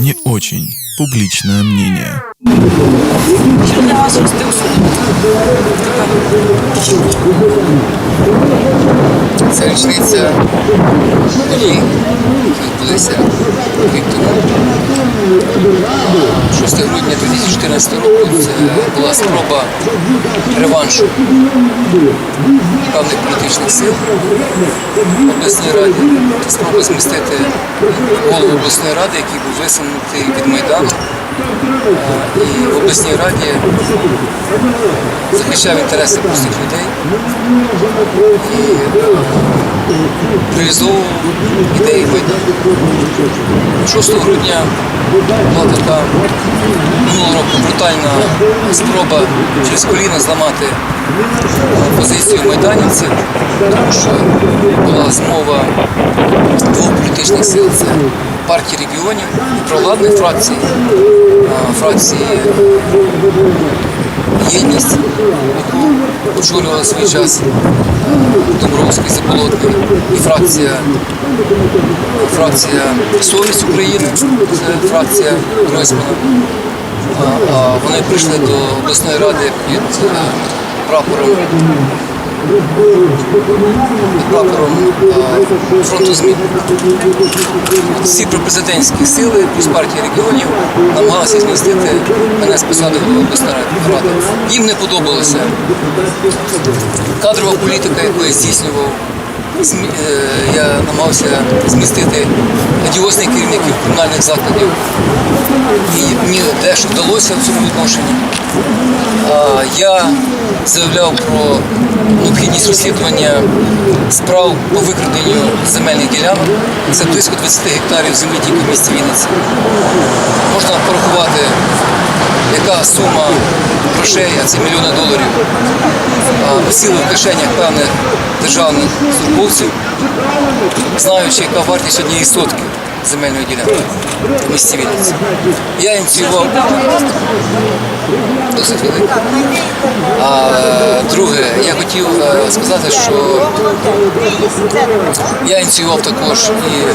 не очень публичное мнение. Це річниця подій, які відбулися рік тому. 6 грудня 2014 року це була спроба реваншу певних політичних сил в обласній раді, спроба змістити голову обласної ради, який був висунутий від Майдану. В обласній раді захищав інтереси простих людей і реалізовував ідеї Майдану. 6 грудня була така минулого року брутальна спроба через коліно зламати позицію майданівців, тому що була змова двох політичних сил це партії регіонів провладних фракцій, фракції Єдність, яку очолювала свій час Домбровський Заболотний, і фракція, фракція Совість України, це фракція Гройсмана. Вони прийшли до обласної ради під прапором фронту. Всі пропрезидентські сили плюс партії регіонів намагалися змістити мене з посади голови обласної ради. Їм не подобалося кадрова політика, яку я здійснював. Е, Я намагався змістити одіозних керівників комунальних закладів. І мені дещо вдалося в цьому відношенні. Я заявляв про необхідність розслідування справ по викраденню земельних ділянок. Це близько 20 гектарів землі тільки в місті Вінниці. Можна порахувати, яка сума грошей, а це мільйони доларів, посіли осіли в кишенях певних державних службовців, знаючи, яка вартість однієї сотки земельної ділянки в місті Вінниці. Я ініціював досить велика. А друге, я хотів е, сказати, що я ініціював також і е,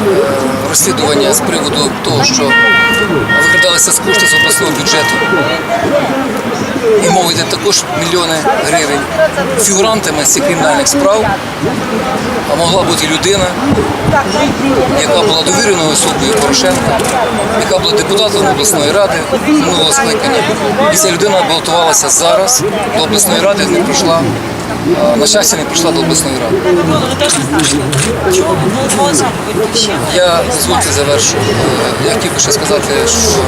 розслідування з приводу того, що викрадалися з кошти з обласного бюджету. І мова йде також мільйони гривень. Фігурантами цих кримінальних справ а могла бути людина, яка була довіреною особою Порошенка, яка була депутатом обласної ради минулого скликання. І ця людина балотувалася зараз до обласної ради, не пройшла. а, На щастя, не прийшла до обласної ради. Я дозвольте завершу. Е, Я хотів би ще сказати, що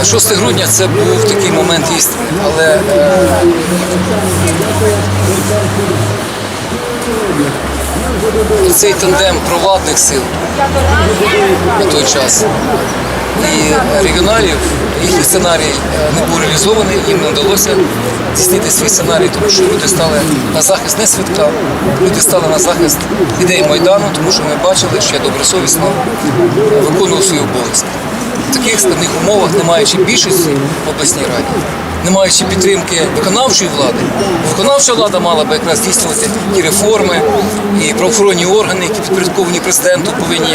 е, 6 грудня це був такий момент істини, але е, цей тандем провладних сил на той час і регіоналів, їхній сценарій е, не був реалізований, їм не вдалося здійснити свій сценарій, тому що люди стали на захист не свідка, люди стали на захист ідей Майдану, тому що вони бачили, що я добросовісно виконував свої обов'язки. Таких складних умовах, не маючи більшості в обласній раді, не маючи підтримки виконавчої влади, виконавча влада мала би якраз здійснювати ті реформи і правоохоронні органи, які підпорядковані президенту, повинні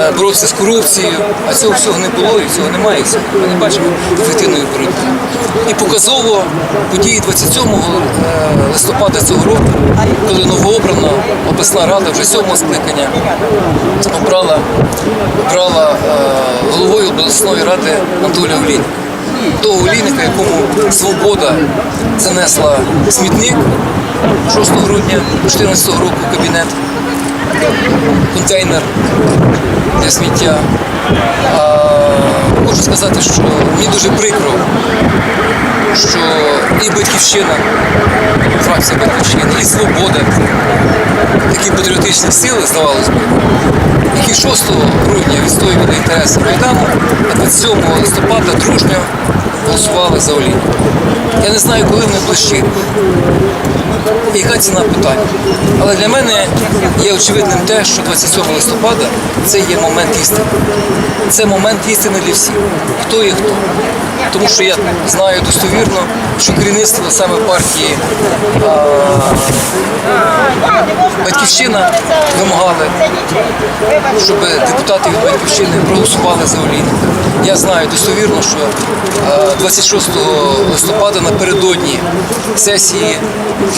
е, боротися з корупцією. А цього всього не було і цього немає. Ми не бачимо ефективної боротьби. І показово події 27 е, листопада цього року, коли новообрана обласна рада вже сьомого скликання обрала, обрала е, головою обласної ради Анатолія Олійника. Того олійника, якому свобода занесла смітник 6 грудня 2014 року кабінет, контейнер для сміття. А, хочу сказати, що мені дуже прикро, що і батьківщина, фракція батьківщини, і свобода, такі патріотичні сили, здавалось би, які 6 грудня відстоювали інтереси Майдану, а 27 листопада дружньо голосували за Олійник. Я не знаю, коли вони були щирі. І яка ціна питання. Але для мене є очевидним те, що 27 листопада це є момент істини. Це момент істини для всіх. Хто є хто. тому що я знаю достовірно, що керівництво саме партії а, Батьківщина вимагали, щоб депутати від Батьківщини проголосували за Олійника. Я знаю достовірно, що е, 26 листопада напередодні сесії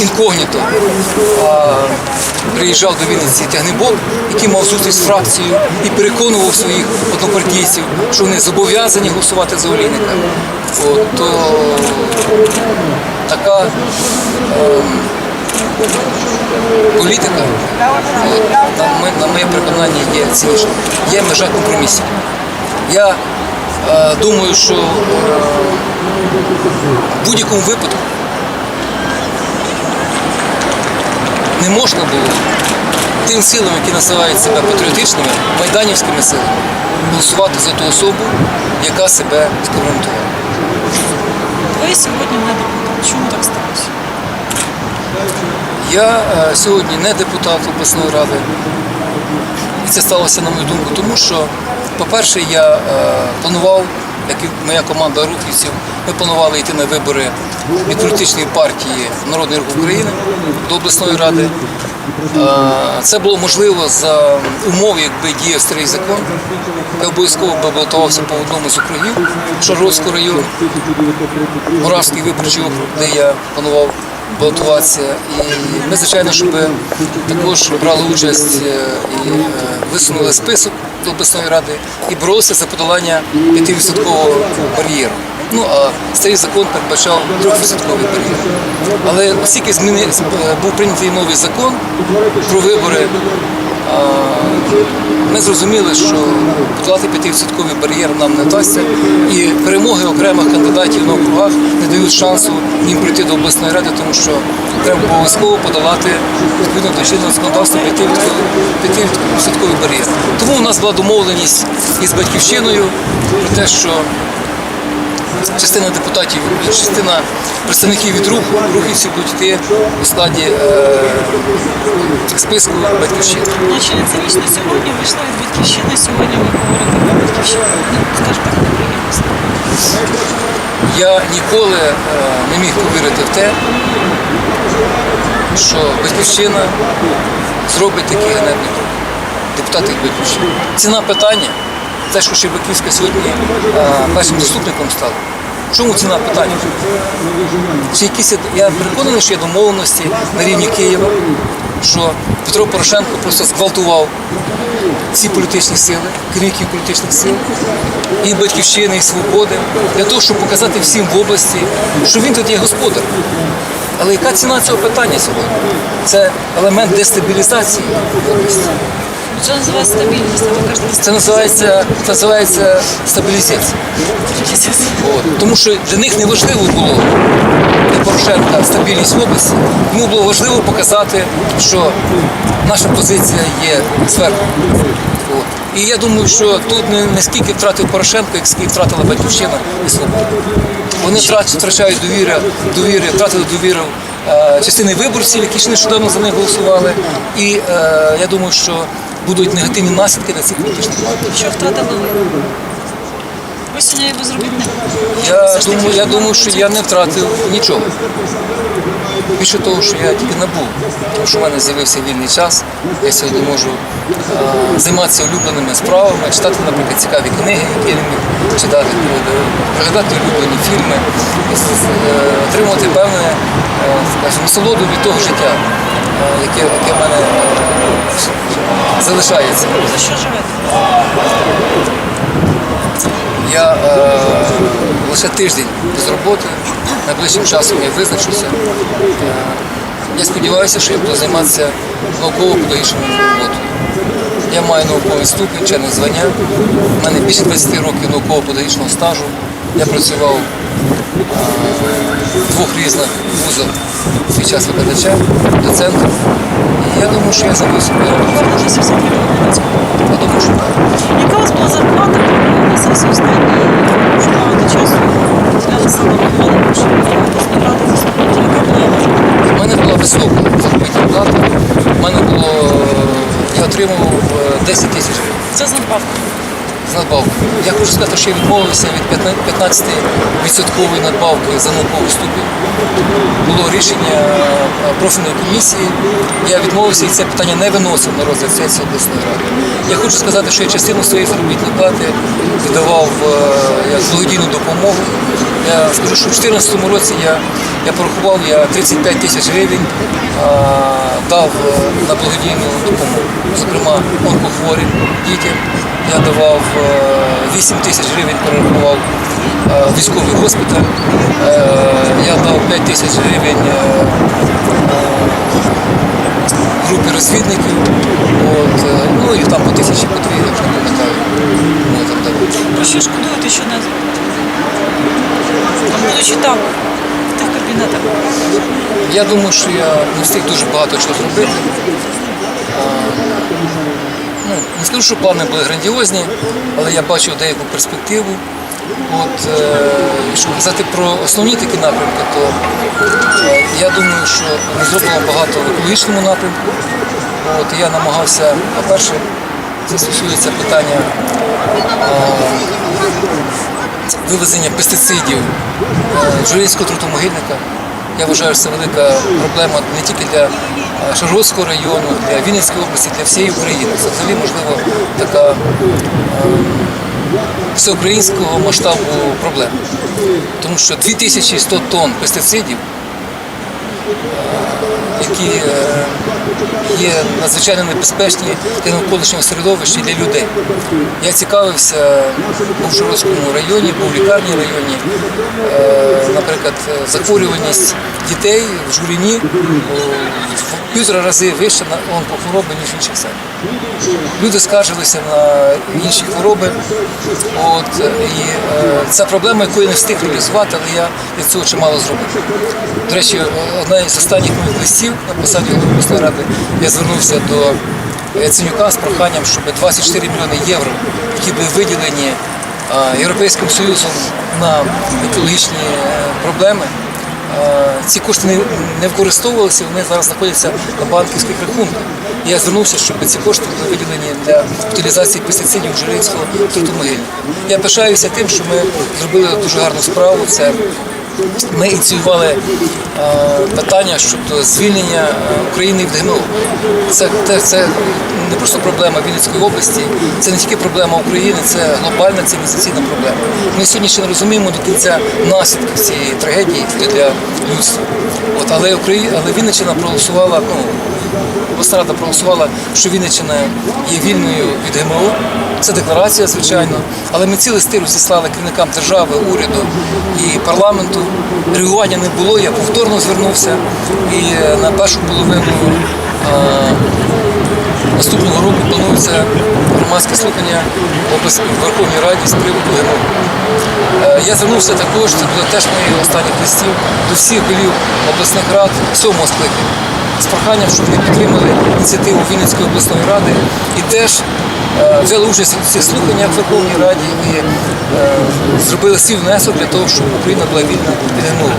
інкогніто е, приїжджав до Вінниці Тягнебок, який мав зустріч з фракцією і переконував своїх однопартійців, що вони зобов'язані голосувати за Олійника. То така ем, політика, от, на, мо- моє переконання, є цінніша. Є межа компромісів. Е, думаю, що е, в будь-якому випадку не можна було тим силам, які називають себе патріотичними, майданівськими силами, голосувати за ту особу, яка себе скоментувала. Ви сьогодні не депутат. Чому так сталося? Я е, сьогодні не депутат обласної ради. І це сталося, на мою думку, тому що, по-перше, я е, планував, як і моя команда рухівців, ми планували йти на вибори від політичної партії Народний рух України до обласної ради. Е, Це було можливо за умов, якби діяв старий закон. Я обов'язково би балотувався по одному з округів Шаргородського району, Моравський виборчий округ, де я планував балотуватися. І ми, звичайно, щоб також брали участь е, і висунули список обласної ради і боролися за подолання 5-відсоткового бар'єру. Ну а старий закон передбачав 3-відсотковий бар'єр. Але оскільки зміни е, був прийнятий новий закон про вибори. Ми зрозуміли, що подолати 5% бар'єр нам не вдасться, і перемоги окремих кандидатів на округах не дають шансу їм прийти до обласної ради, тому що треба обов'язково подолати відповідно до чинного законодавства 5% бар'єр. Тому у нас була домовленість із батьківщиною про те, що частина депутатів частина представників від руху рухівців будуть йти у складі е, списку батьківщини. Значить, цинічно сьогодні вийшла від батьківщини, сьогодні ви говорите про батьківщину. Ну, скажімо так, неприємно. Я ніколи е, не міг повірити в те, що батьківщина зробить такий ганебний крок. Депутати від батьківщини. Ціна питання, те, що Щербаківська сьогодні е, першим заступником стала. Чому ціна питання? Чи якісь, я переконаний, що є домовленості на рівні Києва, що Петро Порошенко просто зґвалтував ці політичні сили, керівників політичних сил, і батьківщини, і свободи, для того, щоб показати всім в області, що він тут є господар. Але яка ціна цього питання сьогодні? Це елемент дестабілізації в області. Це називається стабільність, Це називається, це називається стабілізація. От. Тому що для них не важливо було для Порошенка стабільність в області. Йому було важливо показати, що наша позиція є зверху. І я думаю, що тут не, не скільки втратив Порошенко, як скільки втратила батьківщина і свобода. Вони втрачають довіри, довіри, втратили довіру частини виборців, які ще нещодавно за них голосували. І е, я думаю, що будуть негативні наслідки для цих політичних партій. Що втратили ви? Сьогодні є безробітним? Я думаю, я думаю, що я не втратив нічого. Більше того, що я тільки набув, тому що в мене з'явився вільний час. Я сьогодні можу е, займатися улюбленими справами, читати, наприклад, цікаві книги, які я міг читати, переглядати улюблені фільми, е, отримувати певне е, скажімо, насолоду від того життя, е, яке, яке в мене залишається. За що живете? Я е, лише тиждень без роботи, найближчим часом я визначуся. Е, я сподіваюся, що я буду займатися науково-педагогічною роботою. Я маю науковий ступінь, чинне звання. У мене більше 20 років науково-педагогічного стажу. Я працював е, в двох різних вузах свій час викладачем, доцентом. І я думаю, що я все таки до. Я думаю, що так. Яка у вас була зарплата на сесії останньої? Що багато часу взялися на голову, щоб розбирати заступники. Яка була у? У мене була висока заробітна плата. У мене було, я отримував е, 10 тисяч гривень. Це з надбавкою. Я хочу сказати, що я відмовився від 15% надбавки за науковий ступінь. Було рішення е, профільної комісії. Я відмовився і це питання не виносив на розгляд сесії обласної ради. Я хочу сказати, що я частину своєї заробітної плати віддавав е, як благодійну допомогу. Я скажу, що в 2014 році я, я порахував, я 35 тисяч гривень а, дав е, на благодійну допомогу. Зокрема, онкохворим дітям. Я давав е, 8 тисяч гривень, перерахував е, військовий госпіталь. Е, Я дав 5 тисяч гривень е, групі розвідників. От, е, ну і там по тисячі по дві, я вже не пам'ятаю. Ну. Про що шкодуєте, що не? Будучи там, в тих кабінетах. Я думаю, що я не встиг дуже багато чого зробити. Не скажу, що плани були грандіозні, але я бачив деяку перспективу. От, е, якщо казати про основні такі напрямки, то е, я думаю, що ми зробимо багато в екологічному напрямку. От, я намагався, по-перше, це стосується питання вивезення пестицидів е, Журинського трутомогильника. Я вважаю, що це велика проблема не тільки для е, Шаргородського району, для Вінницької області, для всієї України. Це взагалі, можливо, така е, всеукраїнського масштабу проблема. Тому що 2100 тонн пестицидів, е, які е, є надзвичайно небезпечні для навколишнього середовища для людей. Я цікавився в Жородському районі, був в лікарні районі. Е, Наприклад, е, захворюваність дітей в журіні в півтора рази вища на онкохвороби, ніж в інших селах. Люди скаржилися на інші хвороби. От, е, і е, це проблема, яку я не встиг реалізувати, але я для цього чимало зробив. До речі, одна з останніх моїх листів на посаді голови ради я звернувся до Яценюка з проханням, щоб 24 мільйони євро, які були виділені е, Європейським Союзом на екологічні е, проблеми, е, ці кошти не, не використовувалися, вони зараз знаходяться на банківських рахунках. Я звернувся, щоб ці кошти були виділені для утилізації пестицидів Жиринського трутомогильника. Я пишаюся тим, що ми зробили дуже гарну справу. Це ми ініціювали е, питання щодо звільнення е, України від ГМО. Це, це, це не просто проблема Вінницької області, це не тільки проблема України, це глобальна цивілізаційна проблема. Ми сьогодні ще не розуміємо до кінця наслідків цієї трагедії для людства. От, але, Україна, але Вінниччина проголосувала, ну, обласна рада проголосувала, що Вінниччина є вільною від ГМО. Це декларація, звичайно. Але ми ці листи розіслали керівникам держави, уряду і парламенту. Реагування не було. Я повторно звернувся і е, на першу половину е, наступного року планується громадське слухання в Верховній Раді з приводу ГМО. Е, Я звернувся також, це буде теж моїх останніх листів, до всіх голів обласних рад сьомого скликання з проханням, щоб вони підтримали ініціативу Вінницької обласної ради і теж е, взяли участь у цих слуханнях в Верховній Раді і е, зробили свій внесок для того, щоб Україна була вільна від ГМО.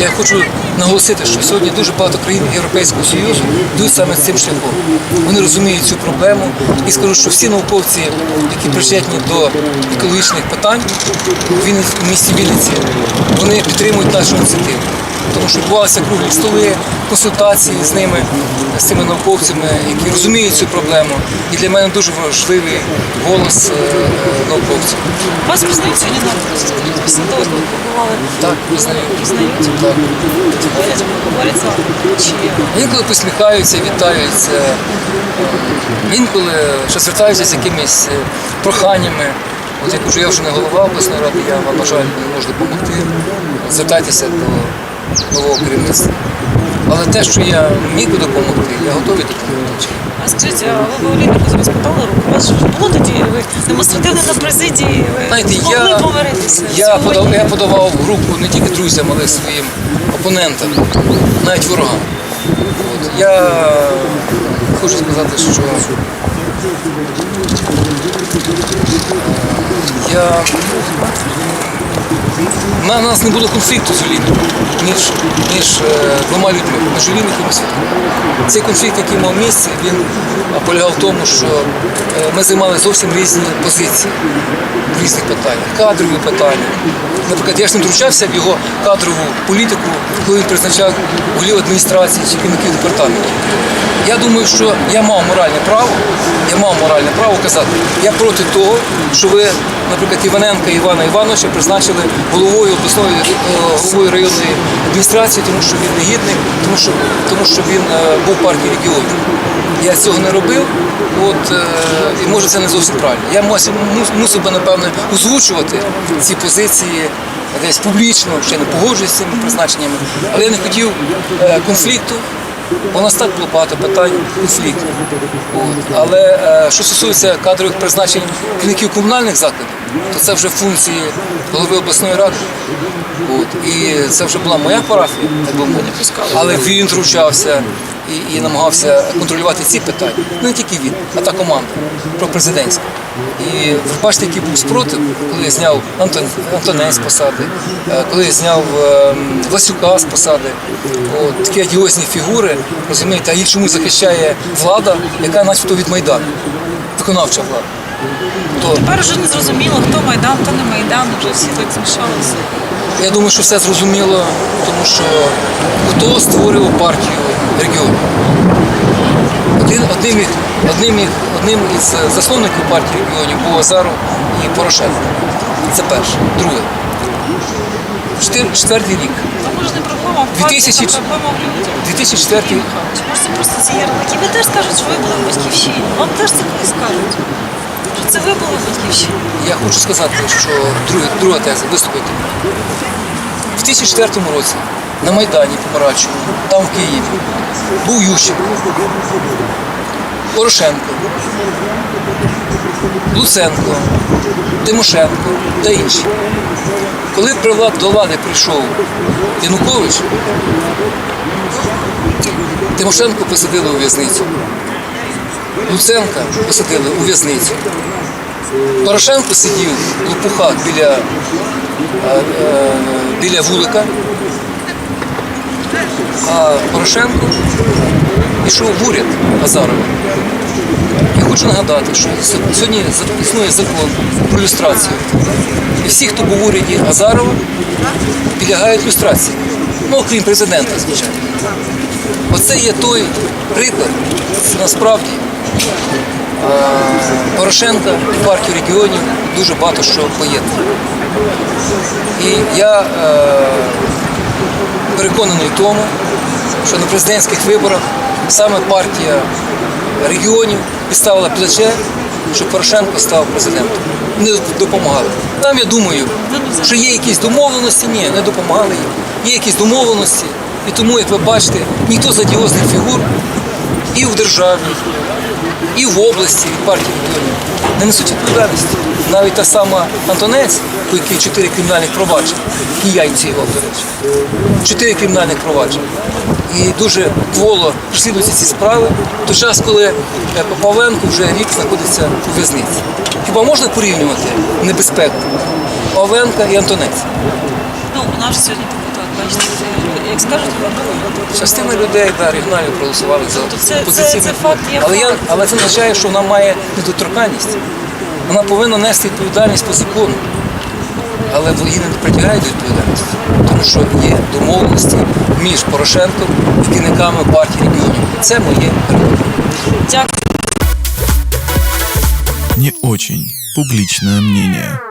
Я хочу наголосити, що сьогодні дуже багато країн Європейського Союзу йдуть саме з цим шляхом. Вони розуміють цю проблему і скажу, що всі науковці, які причетні до екологічних питань в місті Вінниці, вони підтримують нашу ініціативу. Тому що відбувалися круглі столи, консультації з ними, з цими науковцями, які розуміють цю проблему. І для мене дуже важливий голос е, науковців. Вас пізнають сьогодні на вулиці? Після того, як побували, Так, пізнаю. пізнають? Так. Говорять, говорять з вами? Чи Інколи посміхаються, вітаються, інколи ще звертаються з якимись е, проханнями. От я кажу, я вже не голова обласної ради, я вам, на жаль, не можу допомогти. Звертайтеся до нового керівництва. Але те, що я міг би допомогти, я готовий допомогти. А скажіть, а ви Олійнику зараз подали руку? У вас ж було тоді ви демонстративно на президії, ви Знаєте, я, помиритися? я, Сьогодні? подав, я подавав руку не тільки друзям, але й своїм опонентам, навіть ворогам. От. Я хочу сказати, що е, я У нас не було конфлікту з Олійником між, між е, двома людьми, між Олійником і. Цей конфлікт, який мав місце, він полягав в тому, що е, ми займали зовсім різні позиції в різних питаннях, кадрові питання. Наприклад, я ж не втручався в його кадрову політику, коли він призначав голів адміністрації чи керівників департаменту. Я думаю, що я мав моральне право, я мав моральне право казати, я проти того, що ви, наприклад, Іваненка Івана Івановича призначили головою обласної е, головою районної адміністрації, тому що він негідник, тому що, тому що він е, був партії регіонів. Я цього не робив, от, е, і може це не зовсім правильно. Я мусив, мусив би, напевно, озвучувати ці позиції десь публічно, ще не погоджуюсь з цими призначеннями, але я не хотів конфлікту. У нас так було багато питань. От. Але е, що стосується кадрових призначень керівників комунальних закладів, то це вже функції голови обласної ради. От. І це вже була моя парафія, так би мовити. Але він втручався і, і намагався контролювати ці питання. Ну не тільки він, а та команда пропрезидентська. І ви бачите, який був спротив, коли я зняв Антон, Антонець з посади, е, коли я зняв е, Власюка з посади. От, такі одіозні фігури, розумієте, а їх чомусь захищає влада, яка начебто від Майдану, виконавча влада. То Тепер вже не зрозуміло, хто Майдан, хто не Майдан, вже всі так змішалися. Я думаю, що все зрозуміло, тому що хто створював партію регіонів? Один, одним, із- одним, із- одним із засновників партії регіонів був Азаров і Порошенко. Це перше. Друге. Четвертий рік. Та може не проблема в партії, проблема в людях. 2004 Може це просто ці ярлики. Ви теж скажуть, що ви були в батьківщині. Вам теж це колись скажуть. Що це ви були в батьківщині. Я хочу сказати, що друга, друга теза, виступити. В 2004 році на Майдані Помаранчевому, там в Києві, був Ющенко, Порошенко, Луценко, Тимошенко та інші. Коли до влади прийшов Янукович, Тимошенко посадили у в'язницю. Луценка посадили у в'язницю. Порошенко сидів в лопухах біля, е, е, біля вулика, а Порошенко пішов в уряд Азарова. Я хочу нагадати, що сьогодні існує закон про люстрацію. І всі, хто був в уряді Азарова, підлягають люстрації. Ну, окрім президента, звичайно. Оце є той приклад, насправді, Порошенка і партію регіонів дуже багато що поєднує. І я е, переконаний в тому, що на президентських виборах саме партія регіонів підставила плече, щоб Порошенко став президентом. Не допомагали. Там я думаю, що є якісь домовленості, ні, не допомагали їм. Є якісь домовленості. І тому, як ви бачите, ніхто з адіозних фігур і в державі, і в області від партії регіонів не несуть відповідальності. Навіть та сама Антонець, у якій чотири кримінальних проваджень, киянці його, до речі, чотири кримінальних проваджень. І дуже кволо розслідуються ці справи. В той час, коли е, Павленко вже рік знаходиться у в'язниці. Хіба можна порівнювати небезпеку Павленка і Антонець? Ну, у нас сьогодні депутат, бачите, як скажуть. Частина людей да, регіонально проголосували за Тобто опозиційний факт але, я, але це означає, що вона має недоторканність. Вона повинна нести відповідальність по закону. Але її не притягають до відповідальності, тому що є домовленості між Порошенком і керівниками партії регіонів. Це моє переконання. Дякую. Не очень публичное мнение.